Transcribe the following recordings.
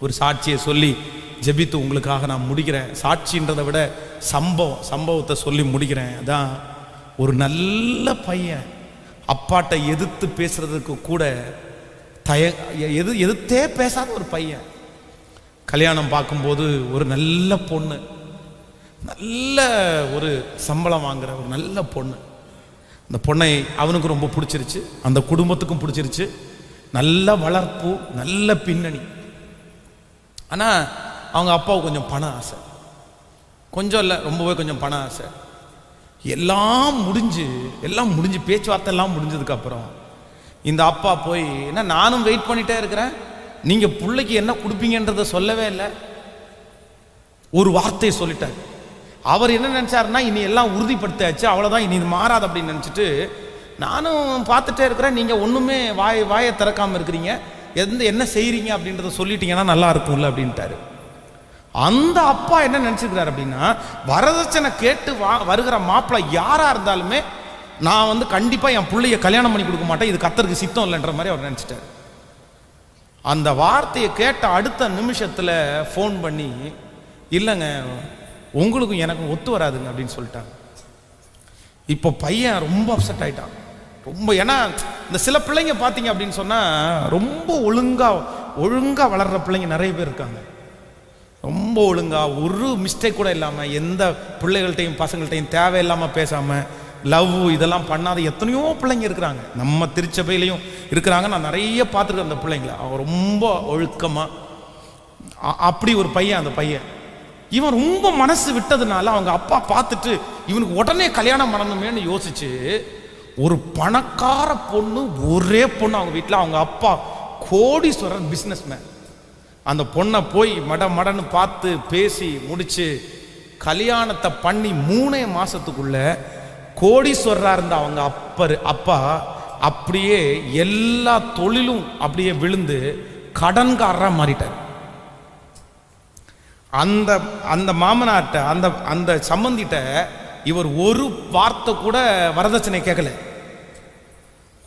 ஒரு சாட்சியை சொல்லி ஜெபித்து உங்களுக்காக நான் முடிக்கிறேன். சாட்சின்றதை விட சம்பவம் சம்பவத்தை சொல்லி முடிக்கிறேன். அதான் ஒரு நல்ல பையன். அப்பாட்ட எதிர்த்து பேசுறதுக்கு கூட தய எது எதிர்த்தே பேசாத ஒரு பையன். கல்யாணம் பார்க்கும்போது ஒரு நல்ல பொண்ணு. நல்ல ஒரு சம்பளம் வாங்குற ஒரு நல்ல பொண்ணு. அந்த பொண்ணை அவனுக்கு ரொம்ப பிடிச்சிருச்சு. அந்த குடும்பத்துக்கும் பிடிச்சிருச்சு. நல்ல வளர்ப்பு நல்ல பின்னணி. ஆனால் அவங்க அப்பாவுக்கு கொஞ்சம் பண ஆசை. கொஞ்சம் இல்லை ரொம்பவே கொஞ்சம் பண ஆசை. எல்லாம் முடிஞ்சு எல்லாம் முடிஞ்சு பேச்சுவார்த்தை எல்லாம் முடிஞ்சதுக்கப்புறம் இந்த அப்பா போய் என்ன நானும் வெயிட் பண்ணிட்டே இருக்கிறேன். நீங்கள் பிள்ளைக்கு என்ன கொடுப்பீங்கன்றத சொல்லவே இல்லை. ஒரு வார்த்தையை சொல்லிட்டார். அவர் என்ன நினச்சாருன்னா இனி எல்லாம் உறுதிப்படுத்தாச்சு அவ்வளோதான் இனி இது மாறாது அப்படின்னு நினச்சிட்டு நானும் பார்த்துட்டே இருக்கிறேன். நீங்கள் ஒன்றுமே வாய் வாயை திறக்காமல் இருக்கிறீங்க. எந்த என்ன செய்கிறீங்க அப்படின்றத சொல்லிட்டீங்கன்னா நல்லா இருக்கும்ல அப்படின்ட்டாரு. அந்த அப்பா என்ன நினச்சிருக்கிறார் அப்படின்னா வரதட்சணை கேட்டு வா வருகிற மாப்பிள்ளை யாராக இருந்தாலுமே நான் வந்து கண்டிப்பாக என் பிள்ளைய கல்யாணம் பண்ணி கொடுக்க மாட்டேன் இது கத்தருக்கு சித்தம் இல்லைன்ற மாதிரி அவர் நினச்சிட்டார். அந்த வார்த்தையை கேட்ட அடுத்த நிமிஷத்தில் ஃபோன் பண்ணி இல்லைங்க உங்களுக்கும் எனக்கும் ஒத்து வராதுங்க அப்படின்னு சொல்லிட்டாங்க. இப்போ பையன் ரொம்ப அப்செட் ஆயிட்டான். ரொம்ப ஏன்னா இந்த சில பிள்ளைங்க பார்த்தீங்க அப்படின்னு சொன்னால் ரொம்ப ஒழுங்காக ஒழுங்காக வளர்கிற பிள்ளைங்க நிறைய பேர் இருக்காங்க. ரொம்ப ஒழுங்காக ஒரு மிஸ்டேக் கூட இல்லாமல் எந்த பிள்ளைகள்கிட்டையும் பசங்கள்கிட்டையும் தேவையில்லாமல் பேசாமல் லவ் இதெல்லாம் பண்ணாத எத்தனையோ பிள்ளைங்க இருக்கிறாங்க. நம்ம திருச்சபையிலையும் இருக்கிறாங்க. நான் நிறைய பார்த்துருக்கேன் அந்த பிள்ளைங்கள. அவன் ரொம்ப ஒழுக்கமாக அ- அப்படி ஒரு பையன் அந்த பையன். இவன் ரொம்ப மனசு விட்டதுனால அவங்க அப்பா பார்த்துட்டு இவனுக்கு உடனே கல்யாணம் பண்ணணுமேன்னு யோசிச்சு ஒரு பணக்கார பொண்ணு ஒரே பொண்ணு அவங்க வீட்டில் அவங்க அப்பா கோடீஸ்வரர் பிஸ்னஸ்மேன் அந்த பொண்ணை போய் மட மடன்னு பார்த்து பேசி முடித்து கல்யாணத்தை பண்ணி மூணே மாதத்துக்குள்ள கோடீஸ்வரராக இருந்த அவங்க அப்பர் அப்பா அப்படியே எல்லா தொழிலும் அப்படியே விழுந்து கடன்காரராக மாறிட்டார். அந்த அந்த மாமனார்ட்ட அந்த அந்த சம்பந்திட்ட இவர் ஒரு வார்த்தை கூட வரதட்சணை கேட்கல.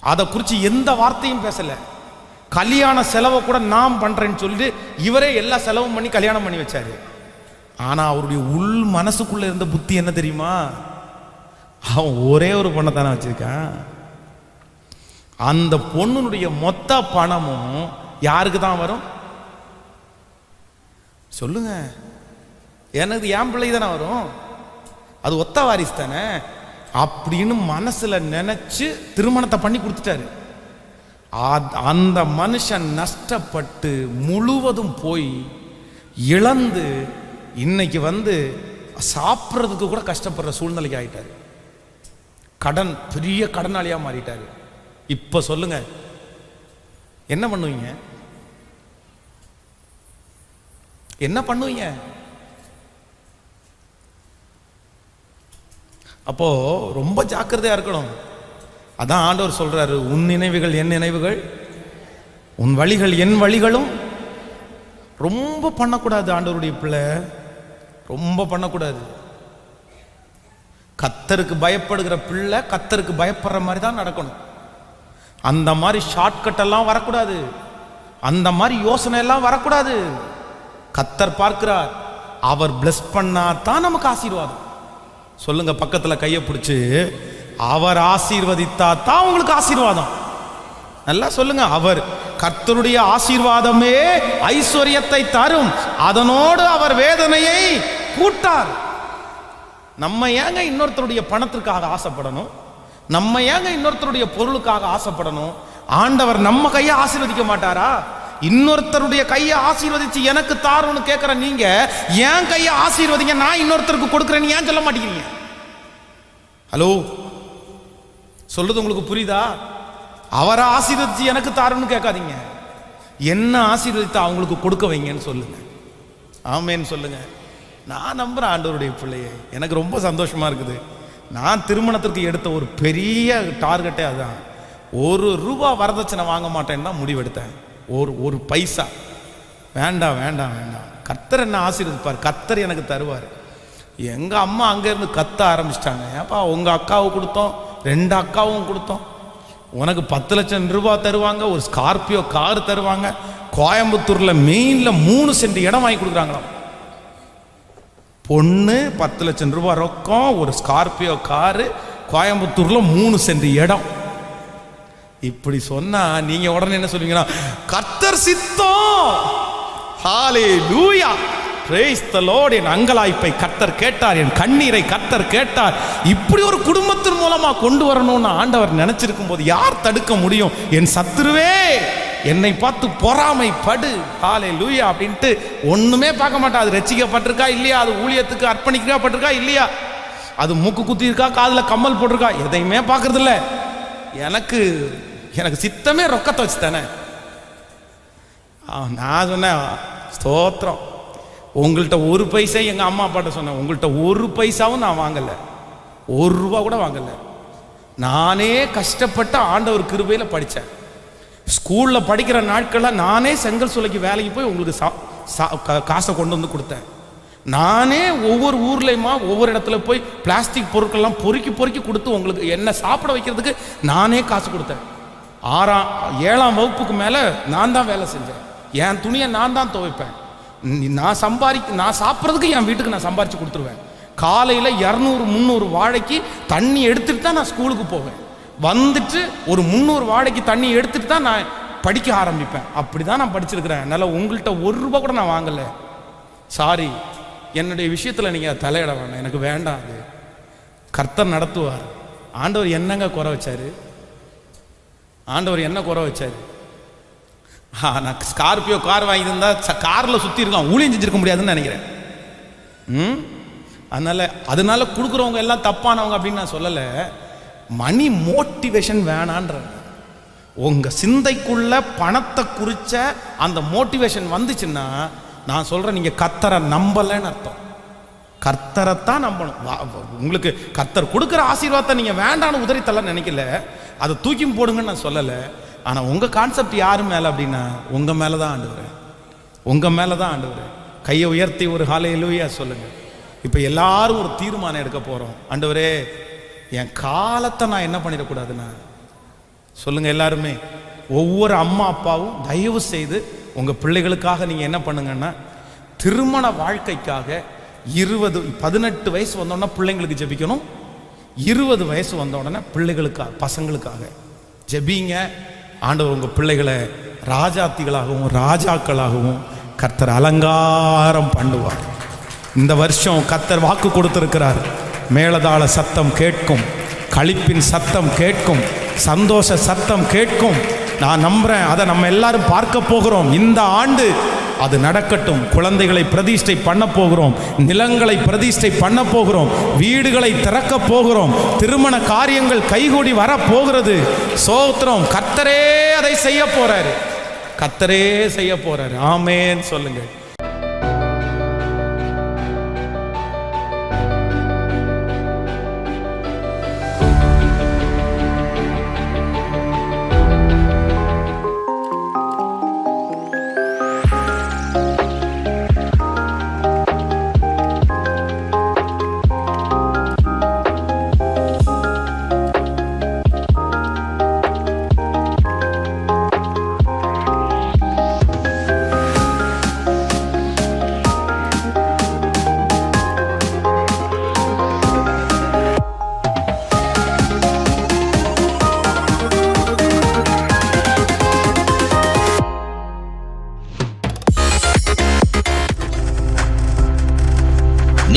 அதை குறித்து எந்த வார்த்தையும் பேசலை. கல்யாண செலவை கூட நான் பண்ணுறேன்னு சொல்லிட்டு இவரே எல்லா செலவும் பண்ணி கல்யாணம் பண்ணி வச்சார். ஆனால் அவருடைய உள் மனசுக்குள்ளே இருந்த புத்தி என்ன தெரியுமா? அவன் ஒரே ஒரு பொண்ணை தானே வச்சுருக்கான். அந்த பொண்ணுனுடைய மொத்த பணமும் யாருக்கு தான் வரும்? சொல்லுங்க. எனக்கு என் பிள்ளைக்கு தானே வரும். அது ஒத்த வாரிசு தானே? அப்படின்னு மனசுல நினச்சி திருமணத்தை பண்ணி கொடுத்துட்டாரு. அந்த மனுஷன் நஷ்டப்பட்டு முழுவதும் போய் இழந்து இன்னைக்கு வந்து சாப்பிட்றதுக்கு கூட கஷ்டப்படுற சூழ்நிலைக்கு ஆகிட்டார் கடன் பெரிய கடனாளியாக மாறிட்டாரு. இப்போ சொல்லுங்க என்ன பண்ணுவீங்க? என்ன பண்ணுவீங்க? அப்போது ரொம்ப ஜாக்கிரதையாக இருக்கணும். அதான் ஆண்டவர் சொல்கிறாரு உன் நினைவுகள் என் நினைவுகள் உன் வழிகள் என் வழிகளும். ரொம்ப பண்ணக்கூடாது ஆண்டவருடைய பிள்ளை. ரொம்ப பண்ணக்கூடாது. கத்தருக்கு பயப்படுகிற பிள்ளை கத்தருக்கு பயப்படுற மாதிரி தான் நடக்கணும். அந்த மாதிரி ஷார்ட்கட் எல்லாம் வரக்கூடாது. அந்த மாதிரி யோசனை எல்லாம் வரக்கூடாது. கத்தர் பார்க்கிறார் அவர் பிளஸ் பண்ணா தான் நமக்கு ஆசீர்வாதம். சொல்லுங்க பக்கத்தில் கையை பிடிச்சி அவர் ஆசீர்வதித்தா தான் உங்களுக்கு ஆசீர்வாதம். நல்லா சொல்லுங்க அவர் கர்த்தருடைய ஆசீர்வாதமே ஐஸ்வர்யத்தை தரும். அதனோடு அவர் வேதனையை கூட்டார். நம்ம ஏங்க இன்னொருத்தருடைய பணத்திற்காக ஆசைப்படணும்? நம்ம ஏங்க இன்னொருத்தருடைய பொருளுக்காக ஆசைப்படணும்? ஆண்டவர் நம்ம கையை ஆசீர்வதிக்க மாட்டாரா? இன்னொருத்தருடைய கையை ஆசீர்வதிச்சு எனக்கு தாருன்னு கேட்குற நீங்க என் கையை ஆசீர்வதிங்க நான் இன்னொருத்தருக்கு கொடுக்குறேன்னு ஏன் சொல்ல மாட்டேங்கிறீங்க? ஹலோ? சொல்றது உங்களுக்கு புரியுதா? அவரை ஆசீர்வதிச்சு எனக்கு தாருன்னு கேட்காதீங்க. என்ன ஆசீர்வதித்து அவங்களுக்கு கொடுக்க வைங்கன்னு சொல்லுங்க. ஆமேன்னு சொல்லுங்க. நான் நம்புகிற ஆண்டவருடைய பிள்ளையை எனக்கு ரொம்ப சந்தோஷமா இருக்குது. நான் திருமணத்திற்கு எடுத்த ஒரு பெரிய டார்கெட்டே அதுதான் ஒரு ரூபா வரதட்சணை வாங்க மாட்டேன்னு தான் முடிவெடுத்தேன். ஒரு ஒரு பைசா. வேண்டாம் வேண்டாம் வேண்டாம் கத்தர் என்ன ஆசீர்வதிப்பார்? கத்தர் எனக்கு தருவார். எங்கள் அம்மா அங்கேருந்து கத்த ஆரம்பிச்சிட்டாங்க. ஏப்பா உங்கள் அக்காவுக்கு கொடுத்தோம் ரெண்டு அக்காவும் கொடுத்தோம். உனக்கு பத்து லட்சம் ரூபா தருவாங்க ஒரு ஸ்கார்பியோ கார் தருவாங்க. கோயம்புத்தூரில் மெயினில் மூணு சென்ட் இடம் வாங்கி கொடுக்குறாங்களாம். பொண்ணு பத்து லட்சம் ரூபா ரொக்கம் ஒரு ஸ்கார்பியோ காரு கோயம்புத்தூரில் மூணு சென்ட் இடம். இப்படி சொன்னா நீங்க உடனே என்ன சொல்லுவீங்கன்னா கர்த்தர் சித்தம். ஹாலே லூயா கிரைஸ்தலோடு த என் அங்கலாய்ப்பை கர்த்தர் கேட்டார் என் கண்ணீரை கர்த்தர் கேட்டார். இப்படி ஒரு குடும்பத்தின் மூலமா கொண்டு வரணும்னு ஆண்டவர் நினைச்சிருக்கும் போது யார் தடுக்க முடியும்? என் சத்துருவே என்னை பார்த்து பொறாமை படு ஹாலே லூயா அப்படின்ட்டு ஒண்ணுமே பார்க்க மாட்டா. அது ரசிக்கப்பட்டிருக்கா இல்லையா? அது ஊழியத்துக்கு அர்ப்பணிக்கப்பட்டிருக்கா இல்லையா? அது மூக்கு குத்தி இருக்கா? காதில் கம்மல் போட்டிருக்கா? எதையுமே பார்க்கறதில்ல. எனக்கு எனக்கு சித்தமே ரொக்கத்தை வச்சு தானே நான் சொன்னேன் ஸ்தோத்திரம். உங்கள்கிட்ட ஒரு பைசா எங்கள் அம்மா அப்பாட்ட சொன்னேன். உங்கள்கிட்ட ஒரு பைசாவும் நான் வாங்கலை. ஒரு ரூபா கூட வாங்கலை. நானே கஷ்டப்பட்டு ஆண்டவர் கிருபையில் படித்தேன் ஸ்கூலில் படிக்கிற நாட்களில் நானே செங்கல் சூளைக்கு வேலைக்கு போய் உங்களுக்கு சா சா- காசை கொண்டு வந்து கொடுத்தேன். நானே ஒவ்வொரு ஊர்லேயுமா ஒவ்வொரு இடத்துல போய் பிளாஸ்டிக் பொருட்கள்லாம் பொறுக்கி பொறுக்கி கொடுத்து உங்களுக்கு என்ன சாப்பிட வைக்கிறதுக்கு நானே காசு கொடுத்தேன். ஆறாம் ஏழாம் வகுப்புக்கு மேலே நான் தான் வேலை செஞ்சேன். என் துணியை நான் தான் துவைப்பேன். நான் சம்பாதி நான் சாப்பிட்றதுக்கு என் வீட்டுக்கு நான் சம்பாரித்து கொடுத்துருவேன். காலையில் இரநூறு முந்நூறு வாழைக்கு தண்ணி எடுத்துகிட்டு தான் நான் ஸ்கூலுக்கு போவேன். வந்துட்டு ஒரு முந்நூறு வாழைக்கு தண்ணி எடுத்துட்டு தான் நான் படிக்க ஆரம்பிப்பேன். அப்படி தான் நான் படிச்சிருக்கிறேன். அதனால் உங்கள்கிட்ட ஒரு ரூபா கூட நான் வாங்கலை. சாரி என்னுடைய விஷயத்தில் நீங்கள் தலையிட வேண்டாம் எனக்கு வேண்டாம் அது. கர்த்தர் நடத்துவார். ஆண்டவர் என்னங்க குறை வச்சாரு? ஆண்டவர் என்ன குறை வச்சாரு? நான் ஸ்கார்பியோ கார் வாங்கியிருந்தா காரில் சுற்றி இருக்கான் ஊழியம் செஞ்சிருக்க முடியாதுன்னு நினைக்கிறேன். ம்? அதனால அதனால கொடுக்குறவங்க எல்லாம் தப்பானவங்க அப்படின்னு நான் சொல்லலை. மணி மோட்டிவேஷன் வேணான்ற உங்கள் சிந்தைக்குள்ள பணத்தை குறித்த அந்த மோட்டிவேஷன் வந்துச்சுன்னா நான் சொல்கிறேன் நீங்கள் கத்தரை நம்பலைன்னு அர்த்தம். கர்த்தரைத்தான் நம்பணும். வா- உங்களுக்கு கர்த்தர் கொடுக்குற ஆசீர்வாதத்தை நீங்கள் வேண்டான்னு உதறி நினைக்கல. அதை தூக்கி போடுங்கன்னு நான் சொல்லலை. ஆனால் உங்கள் கான்செப்ட் யாரு மேலே அப்படின்னா உங்கள் மேலே தான் ஆண்டவர். உங்கள் மேலே தான் ஆண்டுகிறேன் கையை உயர்த்தி ஒரு ஹாலையிலூயா சொல்லுங்கள் இப்போ எல்லாரும் ஒரு தீர்மானம் எடுக்க போகிறோம் ஆண்டவரே என் காலத்தை நான் என்ன பண்ணிடக்கூடாதுண்ணா சொல்லுங்கள் எல்லாருமே. ஒவ்வொரு அம்மா அப்பாவும் தயவு செய்து உங்கள் பிள்ளைகளுக்காக நீங்கள் என்ன பண்ணுங்கன்னா திருமண வாழ்க்கைக்காக இருபது பதினெட்டு வயசு வந்தோன்னா பிள்ளைங்களுக்கு ஜெபிக்கணும். இருபது வயசு வந்த உடனே பிள்ளைகளுக்காக பசங்களுக்காக. ஜெபிங்க. ஆண்டவர் உங்கள் பிள்ளைகளை ராஜாத்திகளாகவும் ராஜாக்களாகவும் கர்த்தர் அலங்காரம் பண்ணுவார். இந்த வருஷம் கர்த்தர் வாக்கு கொடுத்துருக்கிறார். மேளதாள சத்தம் கேட்கும் களிப்பின் சத்தம் கேட்கும் சந்தோஷ சத்தம் கேட்கும். நான் நம்புகிறேன் அதை நம்ம எல்லாரும் பார்க்க போகிறோம். இந்த ஆண்டு அது நடக்கட்டும். குழந்தைகளை பிரதிஷ்டை பண்ண போகிறோம். நிலங்களை பிரதிஷ்டை பண்ண போகிறோம். வீடுகளை திறக்க போகிறோம். திருமண காரியங்கள் கைகூடி வர போகிறது. சோத்திரம் கத்தரே அதை செய்ய போறாரு. கத்தரே செய்ய போறாரு. ஆமேன்னு சொல்லுங்கள்.